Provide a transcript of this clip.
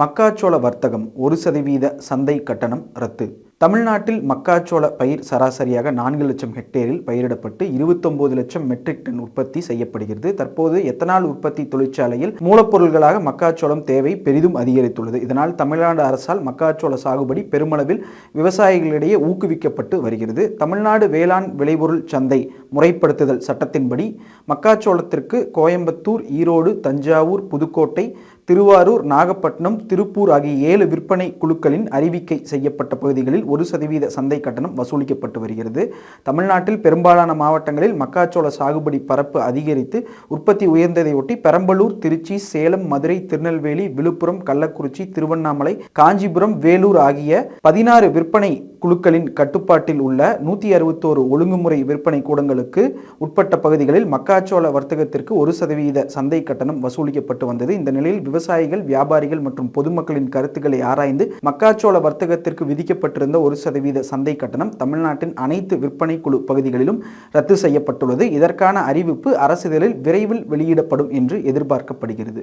மக்காச்சோள வர்த்தகம் ஒரு சதவீத சந்தை கட்டணம் ரத்து. தமிழ்நாட்டில் மக்காச்சோள பயிர் சராசரியாக நான்கு லட்சம் ஹெக்டேரில் பயிரிடப்பட்டு இருபத்தொன்பது லட்சம் மெட்ரிக் டன் உற்பத்தி செய்யப்படுகிறது. தற்போது எத்தனால் உற்பத்தி தொழிற்சாலையில் மூலப்பொருள்களாக மக்காச்சோளம் தேவை பெரிதும் அதிகரித்துள்ளது. இதனால் தமிழ்நாடு அரசால் மக்காச்சோள சாகுபடி பெருமளவில் விவசாயிகளிடையே ஊக்குவிக்கப்பட்டு வருகிறது. தமிழ்நாடு வேளாண் விளைபொருள் சந்தை முறைப்படுத்துதல் சட்டத்தின்படி மக்காச்சோளத்திற்கு கோயம்புத்தூர் ஈரோடு தஞ்சாவூர் புதுக்கோட்டை திருவாரூர் நாகப்பட்டினம் திருப்பூர் ஆகிய ஏழு விற்பனை குழுக்களின் அறிவிக்கை செய்யப்பட்ட பகுதிகளில் ஒரு சதவீத சந்தை கட்டணம் வசூலிக்கப்பட்டு வருகிறது. தமிழ்நாட்டில் பெரும்பாலான மாவட்டங்களில் மக்காச்சோள சாகுபடி பரப்பு அதிகரித்து உற்பத்தி உயர்ந்ததையொட்டி பெரம்பலூர் திருச்சி சேலம் மதுரை திருநெல்வேலி விழுப்புரம் கள்ளக்குறிச்சி திருவண்ணாமலை காஞ்சிபுரம் வேலூர் ஆகிய பதினாறு விற்பனை குழுக்களின் கட்டுப்பாட்டில் உள்ள நூற்றி அறுபத்தோரு ஒழுங்குமுறை விற்பனை கூடங்களுக்கு உட்பட்ட பகுதிகளில் மக்காச்சோள வர்த்தகத்திற்கு ஒரு சதவீத சந்தை கட்டணம் வசூலிக்கப்பட்டு வந்தது. இந்த நிலையில் விவசாயிகள் வியாபாரிகள் மற்றும் பொதுமக்களின் கருத்துக்களை ஆராய்ந்து மக்காச்சோள வர்த்தகத்திற்கு விதிக்கப்பட்டிருந்த ஒரு சதவீத சந்தை கட்டணம் தமிழ்நாட்டின் அனைத்து விற்பனை குழு பகுதிகளிலும் ரத்து செய்யப்பட்டுள்ளது. இதற்கான அறிவிப்பு அரசிதழில் விரைவில் வெளியிடப்படும் என்று எதிர்பார்க்கப்படுகிறது.